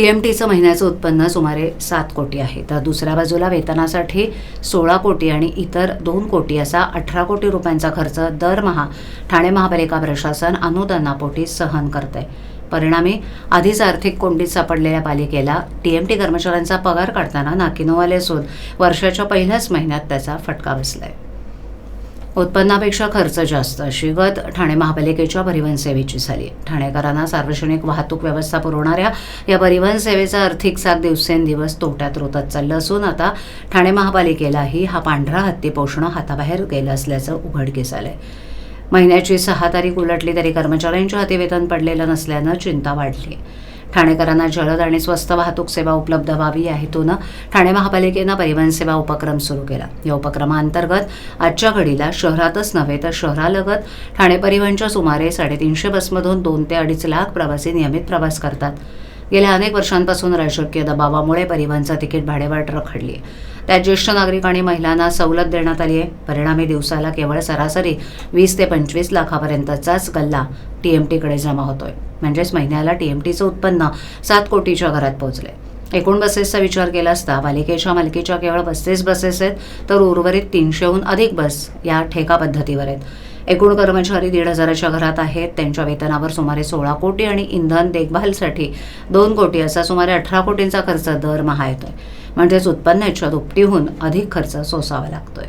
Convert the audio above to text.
T M टीचं महिन्याचं उत्पन्न सुमारे सात कोटी आहे. तर दुसऱ्या बाजूला वेतनासाठी सोळा कोटी आणि इतर दोन कोटी असा अठरा कोटी रुपयांचा खर्च दरमहा ठाणे महापालिका प्रशासन अनुदानापोटी सहन करते परिणामी आधीच आर्थिक कोंडीत सापडलेल्या पालिकेला टी एम टी कर्मचाऱ्यांचा पगार काढताना नाकिनोवाले आले असून वर्षाच्या पहिल्याच महिन्यात त्याचा फटका बसलाय. उत्पन्नापेक्षा खर्च जास्त. अशी गत ठाणे महापालिकेच्या परिवहन सेवेची झाली ठाणेकरांना सार्वजनिक वाहतूक व्यवस्था पुरवणाऱ्या या परिवहन सेवेचा आर्थिक साथ दिवसेंदिवस तोट्यात रोतत चाललं असून आता ठाणे महापालिकेलाही हा पांढरा हत्ती पोषणं हाताबाहेर गेलं असल्याचं उघडकीस आलंय. महिन्याची सहा तारीख उलटली तरी कर्मचाऱ्यांच्या हाती वेतन पडलेलं नसल्यानं चिंता वाढली. ठाणेकरांना जलद आणि स्वस्त वाहतूक सेवा उपलब्ध व्हावी या हेतूनं ठाणे महापालिकेनं परिवहन सेवा उपक्रम सुरू केला. या उपक्रमाअंतर्गत आजच्या घडीला शहरातच नव्हे तर शहरालगत ठाणे परिवहनच्या सुमारे साडेतीनशे बसमधून दोन ते अडीच लाख प्रवासी नियमित प्रवास करतात. गेल्या अनेक वर्षांपासून राजकीय दबावामुळे परिवहनचं तिकीट भाडेवाट रखडली आहे. त्यात ज्येष्ठ नागरिक आणि महिलांना सवलत देण्यात आली आहे. परिणामी दिवसाला केवळ सरासरी वीस ते पंचवीस लाखापर्यंतचाच गल्ला टी एम टीकडे जमा होतोय. म्हणजेच महिन्याला टी एम टीचं उत्पन्न सात कोटीच्या घरात पोहोचले एकूण बसेसचा विचार केला असता पालिकेच्या मालकीच्या केवळ पस्तीस बसेस आहेत तर उर्वरित तीनशेहून अधिक बस या ठेका पद्धतीवर आहेत. एकूण कर्मचारी दीड हजाराच्या घरात आहेत. त्यांच्या वेतनावर सुमारे सोळा कोटी आणि इंधन देखभालसाठी दोन कोटी असा सुमारे अठरा कोटींचा खर्च दरमहा येतोय. म्हणजेच उत्पन्नाच्या दुपटीहून अधिक खर्च सोसावा लागतोय.